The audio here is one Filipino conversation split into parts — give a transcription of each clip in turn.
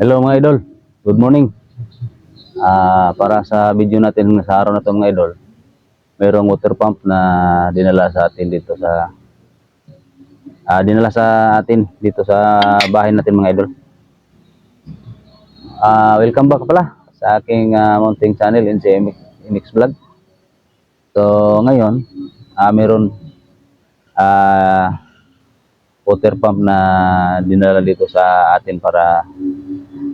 Hello mga idol, good morning. Ah, para sa video natin sa araw na to mga idol, mayroong water pump na dinala sa atin dito sa ah, dinala sa atin dito sa bahay natin mga idol. Ah, welcome back pala sa aking ah, mounting channel NCM MX Vlog. So ngayon, ah meron ah water pump na dinala dito sa atin para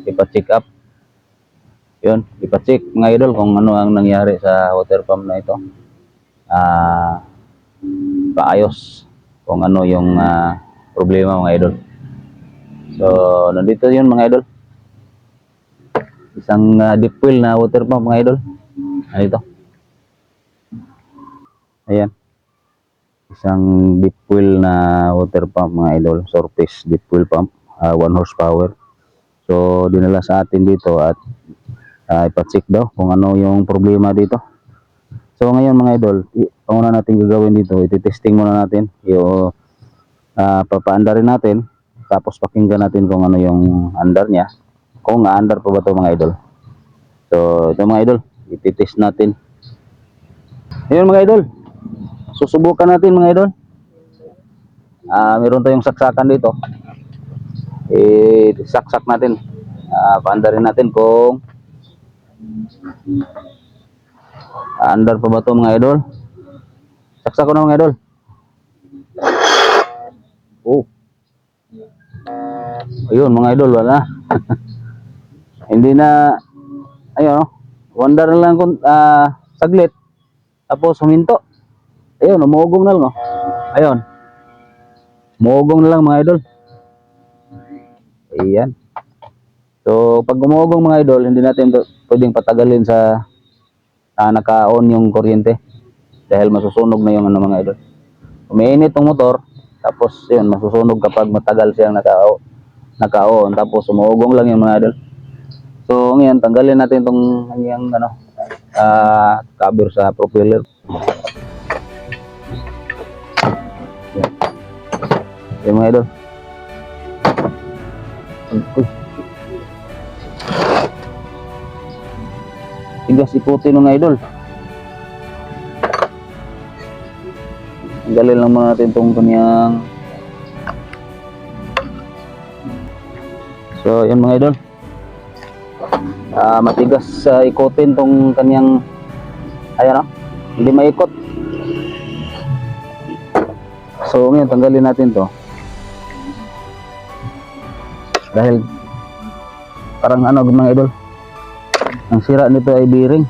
ipa-check up. Yun, ipa-check mga idol kung ano ang nangyari sa water pump na ito. Ah, paayos kung ano yung ah, problema mga idol. So, nandito yun mga idol. Isang ah, deep well na water pump mga idol. Nandito. Ayan. Isang deep well na water pump mga idol. Surface deep well pump. 1 horsepower. So, dinala sa atin dito at uh, ipacheck daw kung ano yung problema dito. So, ngayon mga idol, ang una natin gagawin dito, iti-testing muna natin. Yung uh, papaandarin natin. Tapos pakinggan natin kung ano yung andar niya. Kung andar pa ba ito mga idol. So, ito mga idol, iti-test natin. Ngayon mga idol, susubukan natin mga idol. Ah, meron tayong saksakan dito. Eh, saksak natin. Ah, paandarin natin kung andar pa ba ito mga idol. Saksak ko na mga idol. Oh. Ayun mga idol, wala. Hindi na, ayun, oh. wonder na lang kung ah, saglit. Tapos huminto. Ayun, umugong na lang. Oh. Ayun. Umugong na lang mga idol. Ayan. So, pag umugong mga idol, hindi natin pwedeng patagalin sa ah, naka-on yung kuryente. Dahil masusunog na yung ano mga idol. Umiinit yung motor, tapos yun, masusunog kapag matagal siyang naka-on. Naka-on, tapos umugong lang yung mga idol. So, ngayon, tanggalin natin itong kanyang ano, ah, cover sa propeller. Yan. Yan mga idol. Tigas ikutin ng idol. Tanggalin lang muna natin itong kanyang So, yan mga idol. Ah, matigas sa ikutin tong kanyang ayan oh. Hindi maikot. So, ngayon tanggalin natin 'to. Dahil parang ano mga idol. Ang sira nito ay bearing.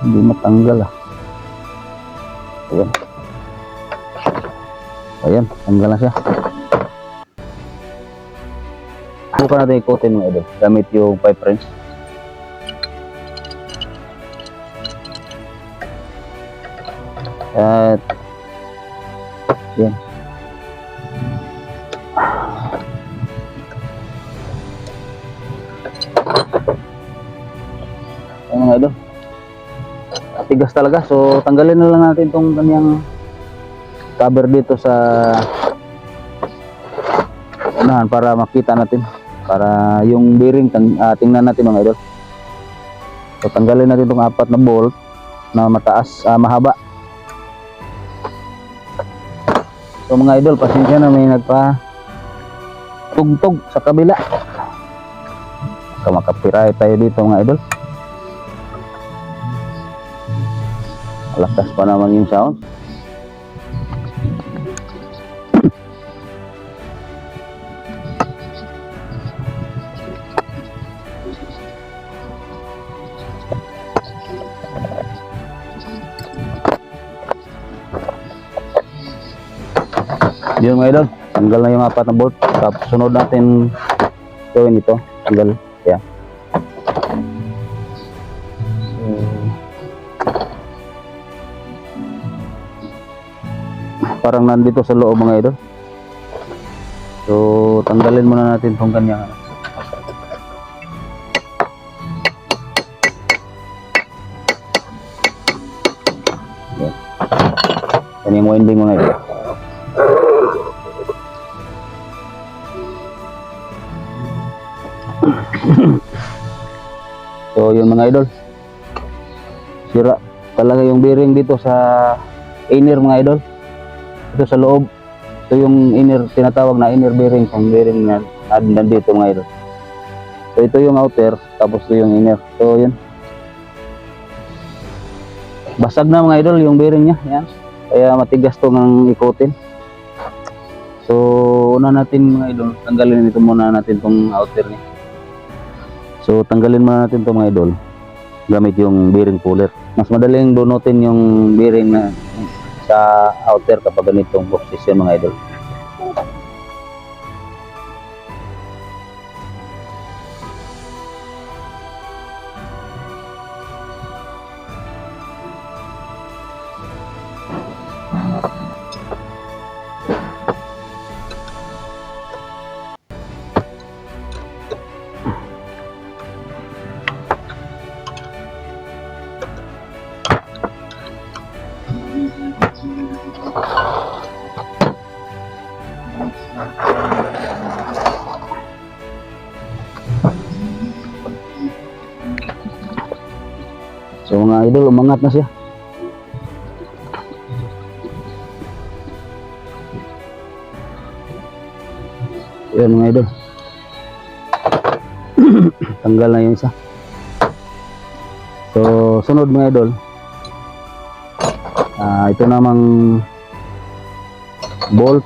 Hindi matanggal ah. Ayan. Ayan, tanggal na siya. Bukan natin ikutin mga idol. Gamit yung pipe wrench. At yan. Ayan mga idol. Tigas talaga. So tanggalin na lang natin tong kanyang cover dito sa unahan para makita natin para yung bearing tang, ah, tingnan natin mga idol so tanggalin natin itong apat na bolt na mataas ah, mahaba so mga idol pasensya na may nagpa tugtog sa kabila. Baka makapiray tayo dito mga idol. Lakas pa naman yung sound Yun mga idol, tanggal na yung apat na bolt. Tapos sunod natin gawin ito. Tanggal. Yan. Parang nandito sa loob mga idol. So, tanggalin muna natin tong kanyang. Yan. Yan yung winding mga idol. yun mga idol. Sira talaga yung bearing dito sa inner mga idol. Ito sa loob. Ito yung inner, tinatawag na inner bearing. Yung bearing na nandito mga idol. So ito yung outer, tapos ito yung inner. So yun. Basag na mga idol yung bearing niya. Yan. Kaya matigas to ng ikutin. So una natin mga idol, tanggalin ito muna natin tong outer niya. So tanggalin muna natin to mga idol gamit yung bearing puller. Mas madaling bunutin yung bearing na sa outer kapag ganitong position mga idol. Idol, umangat na siya. Yan mga idol. Tanggal na yung isa. So, sunod mga idol. Ah, ito namang bolt.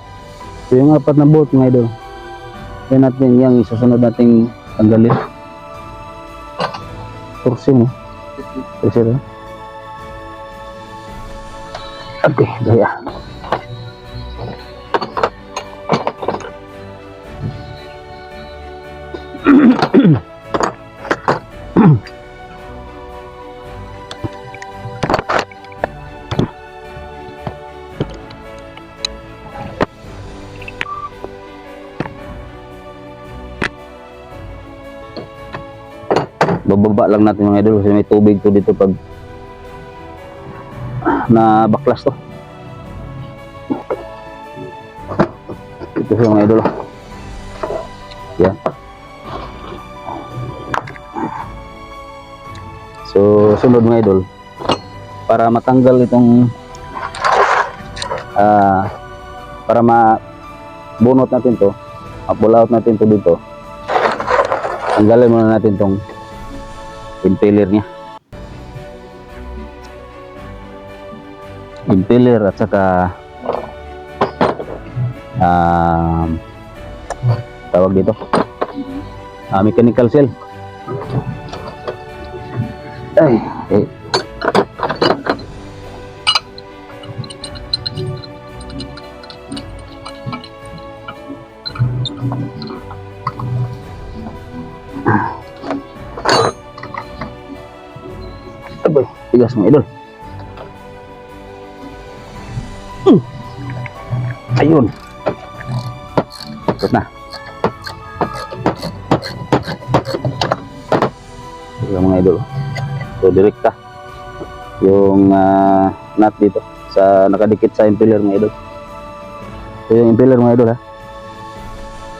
Ito yung apat na bolt mga idol. Yan natin, yung isusunod nating tanggalin. Forcing eh. Kasi rin. Okay, gaya. bababa lang natin mga idol kasi may tubig to dito pag na baklas to. Ito siya mga idol yan. So sunod mga idol. Para matanggal itong ah para ma bunot natin to ma-pull out natin to dito tanggalin muna natin tong impeller niya impeller at saka um, tawag dito ah, mechanical cell ay eh. Abay, tigas mga idol. Nut dito sa nakadikit sa impeller mga idol. So, yung impeller mga idol ha.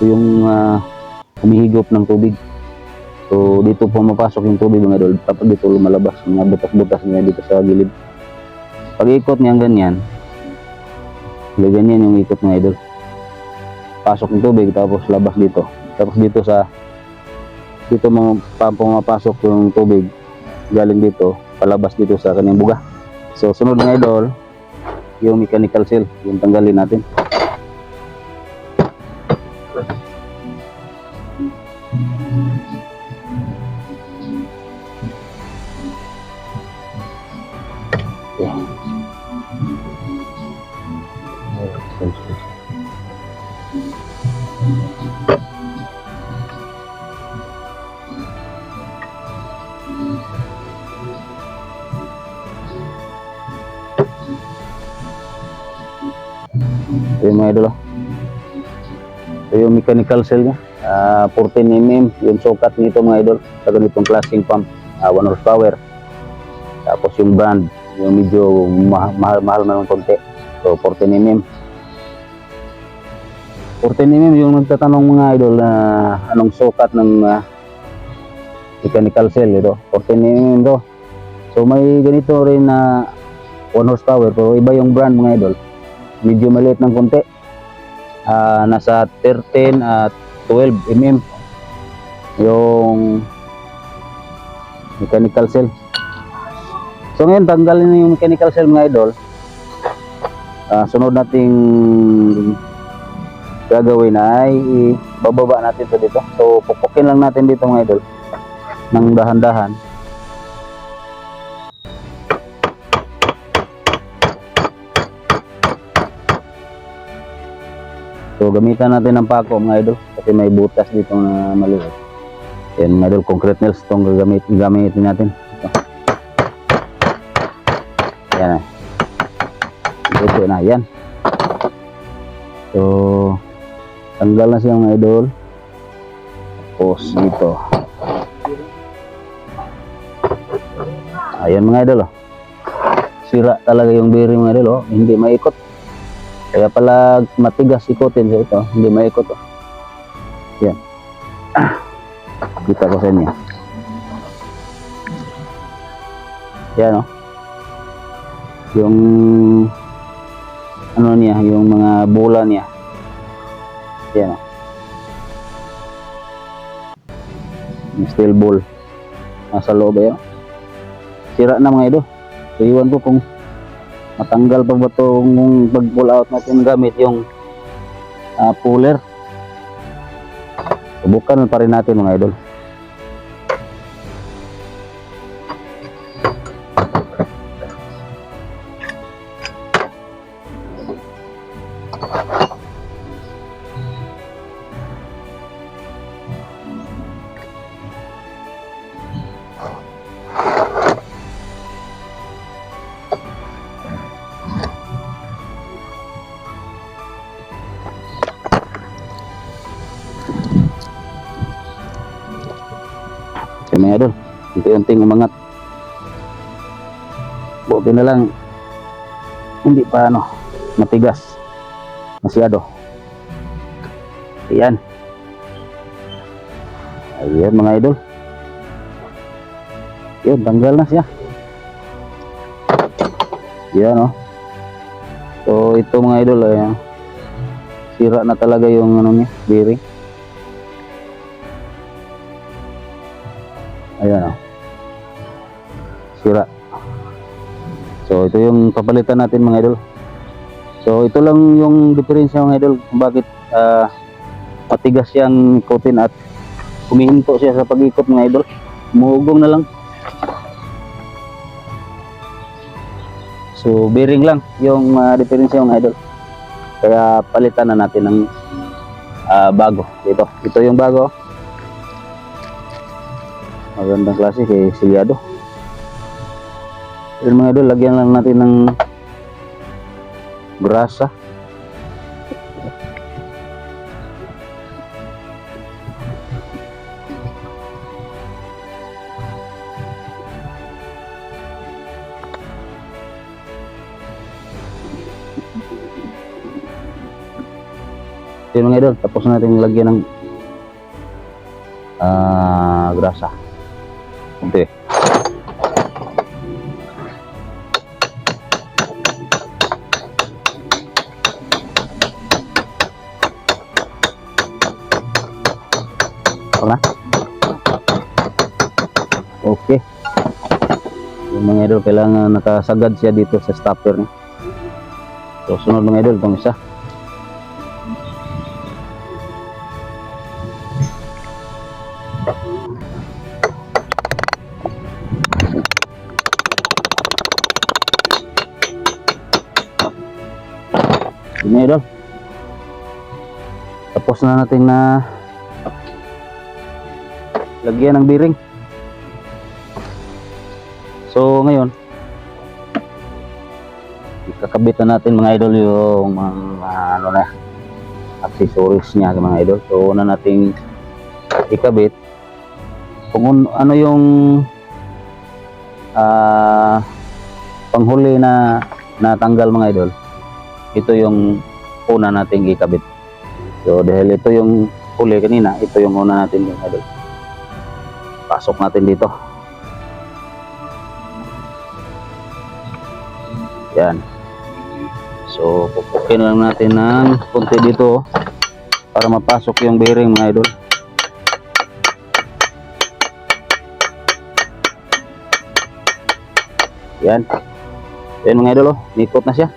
So, yung ah, humihigop ng tubig. So dito pumapasok yung tubig mga idol, tapos dito lumalabas mga butas-butas niya dito sa gilid. Pag ikot niya ganyan, ganyan yung ikot mga idol. Pasok yung tubig tapos labas dito. Tapos dito sa dito mga pa- pumapasok yung tubig galing dito, palabas dito sa kanyang buga. So sunod mga idol, yung mechanical seal, yung tanggalin natin. Mechanical cell niya. Ah, 14 mm yung sukat nito mga idol. Sa ganitong klaseng pump. ah, 1 horsepower. Tapos yung brand, yung medyo ma- mahal, mahal na ng konti. So 14 mm. 14 mm yung nagtatanong mga idol na anong sukat ng ah, mechanical cell ito 14 mm to so may ganito rin na 1 horsepower pero iba yung brand mga idol medyo maliit ng konti Ah, nasa 13 at 12 mm yung mechanical cell. So ngayon tanggalin na yung mechanical cell mga idol. Ah, sunod nating gagawin ay bababa natin to dito. So pupukin lang natin dito mga idol ng dahan-dahan So gamitan natin ng pako mga idol kasi may butas dito na maliit. Yan mga idol, concrete nails itong gagamit, gamitin natin. Ito. Yan na. Ito na, yan. So, tanggal na siya mga idol. Tapos dito. Ayan mga idol oh. Sira talaga yung bearing mga idol oh. Hindi maikot. Kaya pala matigas ikutin sa ito, hindi maikot. Oh. Yan. Ah, kita ko sa inyo. Yan oh. Yung ano niya, yung mga bola niya. Yan oh. Yung steel ball. Nasa loob ayan. Sira na mga ito. So iwan ko kung matanggal pa ba itong pag pull out natin gamit yung ah, puller? Subukan pa rin natin mga idol unti-unting umangat. Buti na lang, hindi pa ano, matigas. Masyado. Ayan. Ayan mga idol. Yun, tanggal na siya. Yan oh. So ito mga idol, ayan. Sira na talaga yung ano niya, bearing. Ayan o. Sira. So ito yung papalitan natin mga idol. So ito lang yung diferensya mga idol kung bakit ah, matigas siyang ikutin at humihinto siya sa pag-ikot mga idol. Muugong na lang. So bearing lang yung uh, diferensya mga idol. Kaya palitan na natin ng ah, bago. Ito, ito yung bago. Magandang klase kay Silyado. Yun mga idol, lagyan lang natin ng grasa. Yun mga idol, tapos na natin lagyan ng ah grasa. Kunti. Wala. Okay. Yung mga idol, kailangan nakasagad siya dito sa stopper niya. So, sunod mga idol, itong isa. Tapos na natin na lagyan ng bearing. So ngayon, ikakabit na natin mga idol yung mga ano na accessories niya mga idol. So una nating ikabit kung un- ano yung ah panghuli na natanggal mga idol ito yung una nating ikabit. So dahil ito yung huli kanina, ito yung una natin yung idol. pasok natin dito. Yan. So pupukin lang natin ng konti dito oh, para mapasok yung bearing mga idol. Yan. Yan mga idol oh nikot na siya.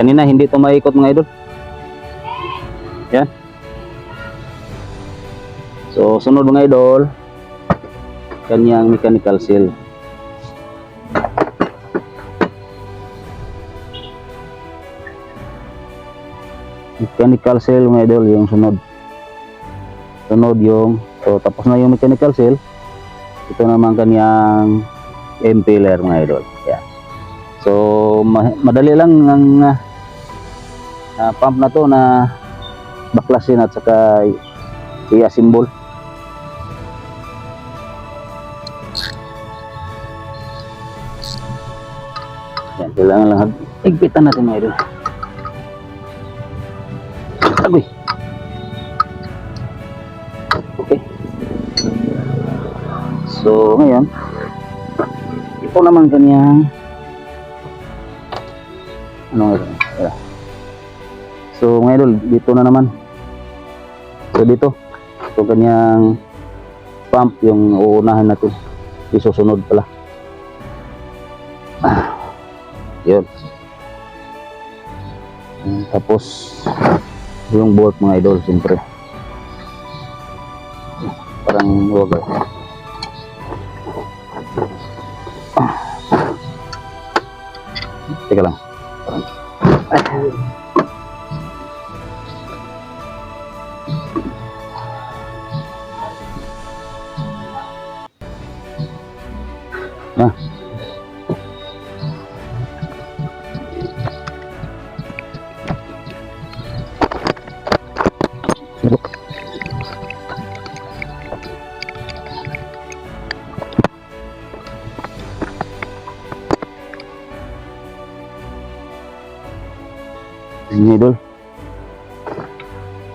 Kanina hindi to maikot mga idol so sunod mga idol kanyang mechanical seal. Mechanical seal mga idol yung sunod. Sunod yung so tapos na yung mechanical seal. Ito naman kanyang impeller mga idol. Yan so ma- madali lang ang ah, ah, pump na to na baklasin at saka i-assemble kailangan lang higpitan natin mga agoy. Okay. So ngayon ito naman kanyang ano nga so mga idol dito na naman. So dito. Ito kanyang pump yung uunahan natin. Isusunod pala yun. Tapos yung bolt mga idol siyempre. Parang wag teka lang. parang Mga idol.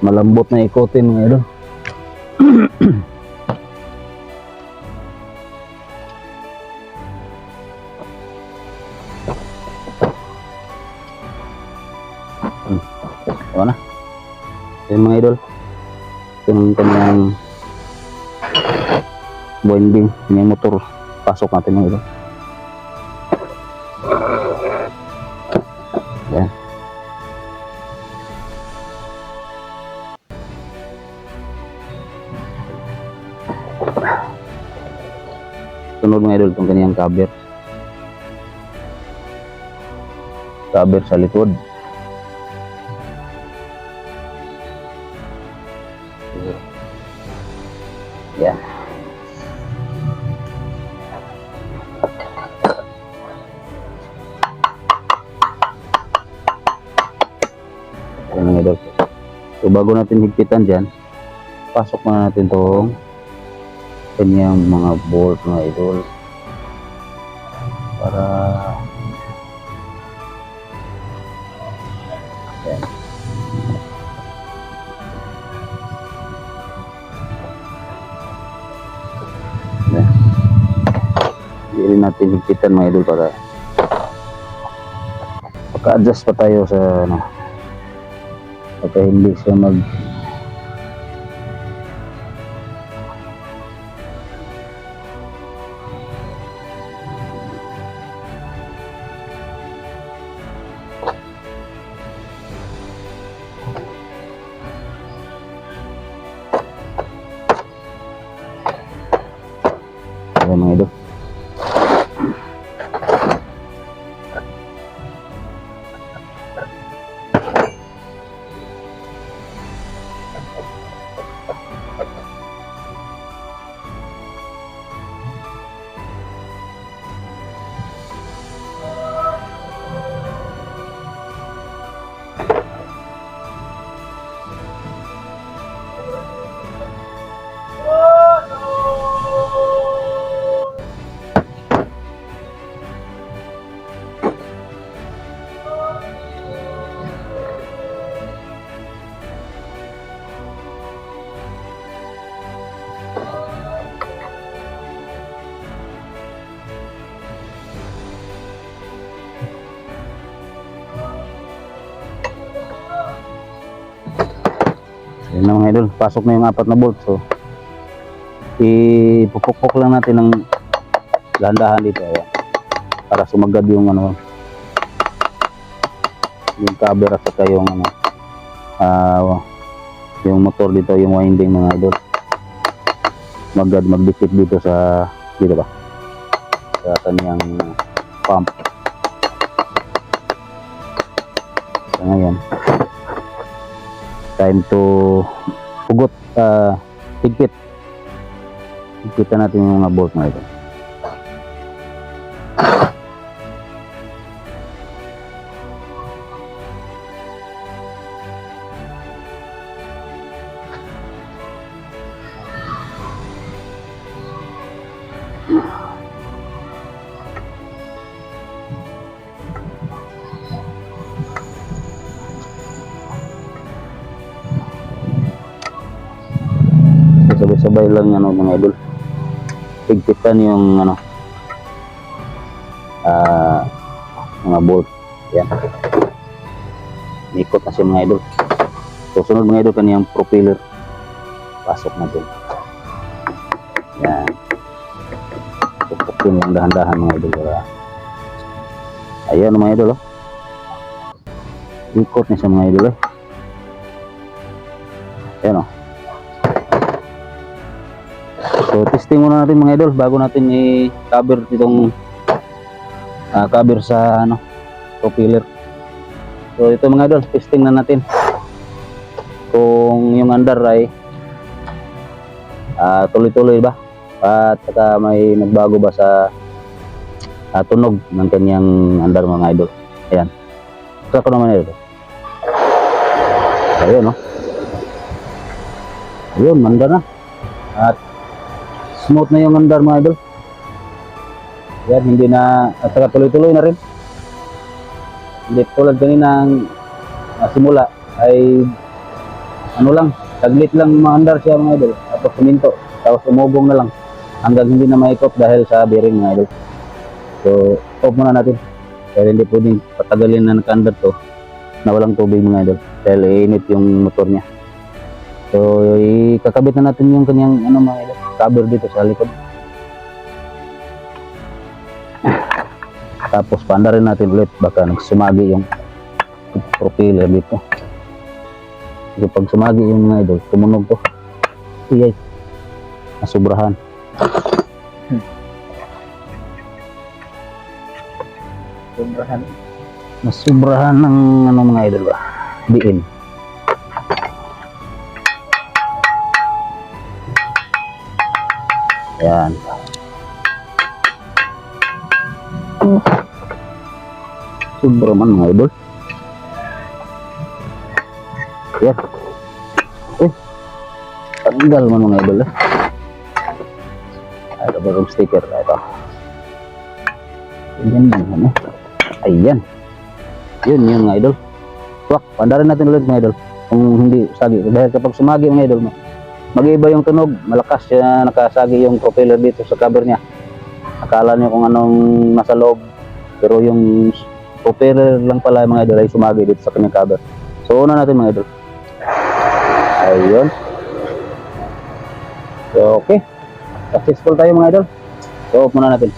Malambot na ikotin mga idol. Hmm. Na. Ito yung mga idol. Ito yung kanyang binding. Yung motor. Pasok natin mga idol. Yan. sunod mga idol itong kanyang cover cover sa likod bago natin higpitan dyan pasok muna natin tong kanyang mga bolt mga idol. Para yan hindi natin higpitan mga idol para maka-adjust pa tayo sa ano para hindi siya mag Yun na mga idol, pasok na yung apat na bolt. So, ipupukpok lang natin ng dahan-dahan dito. Ayan. Para sumagad yung ano, yung cover at saka yung ano, ah, yung motor dito, yung winding mga idol. Magad magdikit dito sa, dito ba? Sa kaniyang pump. So, ngayon, time to hugot, uh, higpit. Higpitan natin yung mga bolt mga ito. Higpitan yung ano ah mga bolt. Yan. Ikot na siya mga idol. Susunod mga idol kaniyang propeller. Pasok natin. Yan. Pupukin lang dahan-dahan mga idol. Para... Ayan mga idol. Oh. Ikot na siya mga idol. Eh. Testing muna natin mga idol bago natin i-cover itong ah, cover sa ano propeller. So ito mga idol, testing na natin kung yung under ay ah, tuloy-tuloy ba at saka may nagbago ba sa ah, tunog ng kanyang under mga idol. Ayan. Try ko naman ito. Ayun no. Ayun, manda na. At smooth na yung andar mga idol. Yan, hindi na, at saka tuloy-tuloy na rin. Hindi tulad kanina ang uh, simula ay ano lang, taglit lang maandar siya mga idol. Tapos suminto, tapos umubong na lang hanggang hindi na maikot dahil sa bearing mga idol. So, off muna natin. Dahil hindi pwedeng patagalin na nakaandar to na walang tubig mga idol. Dahil iinit yung motor niya. So, ikakabit na natin yung kanyang ano mga idol, cover dito sa likod. Tapos paandarin natin ulit baka nagsumagi yung propeller dito. Kasi pag sumagi yung mga idol, tumunog to. Iyay. Nasubrahan. Sobrahan. Nasubrahan ng ano mga idol ba? Diin. Yan. Sobra man mga idol. Yan. Eh. Tanggal man mga idol. Eh. Ito ba yung sticker? Ito. Yan yan. Ano? Ayan. Yun yun mga idol. Wak, pandarin natin ulit mga idol. Kung hindi sagi. Dahil kapag sumagi mga idol, mag-iiba yung tunog. Malakas siya nakasagi yung propeller dito sa cover niya. Akala niyo kung anong nasa loob. Pero yung propeller lang pala mga idol ay sumagi dito sa kanyang cover. So una natin mga idol. Ayun. So okay. Successful tayo mga idol. So off muna natin.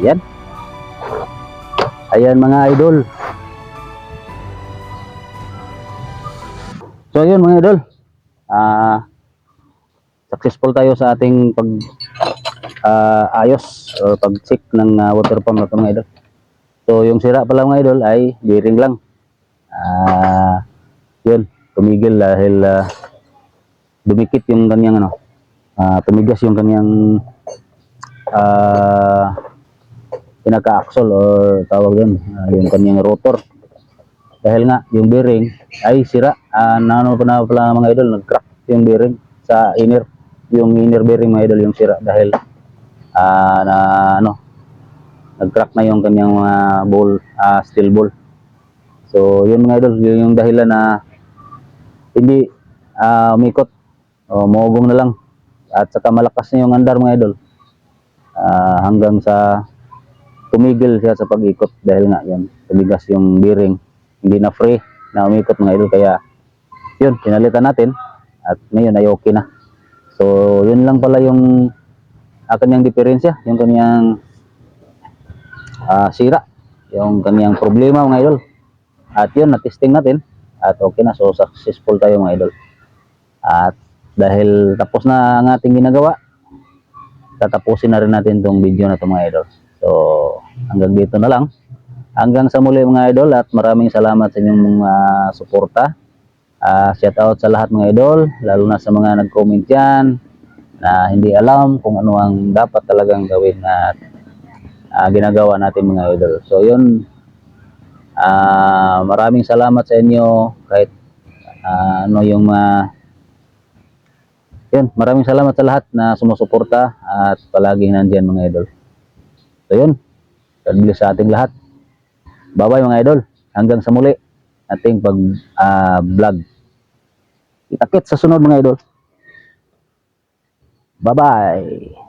Yan. Ayan mga idol. So ayun mga idol. Ah successful tayo sa ating pag ah, ayos o pag-check ng ah, water pump na ito mga idol. So yung sira pala mga idol ay bearing lang. Ah yun, tumigil dahil ah, dumikit yung kanyang ano, ah, tumigas yung kanyang ah pinaka-axle or tawag yun, ah, yung kanyang rotor. Dahil nga, yung bearing ay sira. Uh, naano pa na pala mga idol, nag-crack yung bearing sa inner. Yung inner bearing mga idol yung sira dahil ah na ano, nag-crack na yung kanyang mga ball, ah, steel ball. So, yun mga idol, yun yung dahilan na hindi ah, umikot o maugong na lang. At saka malakas na yung andar mga idol. Ah, hanggang sa tumigil siya sa pag-ikot dahil nga yan, tumigas yung bearing. Hindi na free na umikot mga idol kaya yun, pinalitan natin at ngayon ay okay na. So, yun lang pala yung uh, kanyang diferensya, yung kanyang ah, sira, yung kanyang problema mga idol. At yun, na-testing natin at okay na. So, successful tayo mga idol. At dahil tapos na ang ating ginagawa, tatapusin na rin natin tong video na to mga idol. So, hanggang dito na lang. Hanggang sa muli mga idol at maraming salamat sa inyong mga suporta. Ah, shout out sa lahat mga idol, lalo na sa mga nag-comment yan na hindi alam kung ano ang dapat talagang gawin at ah, ginagawa natin mga idol. So yun, ah, maraming salamat sa inyo kahit ah, ano yung mga yun, maraming salamat sa lahat na sumusuporta at palaging nandyan mga idol. So yun, God bless sa ating lahat. Bye-bye mga idol. Hanggang sa muli ating pag ah, vlog. Kita-kit sa sunod mga idol. Bye-bye.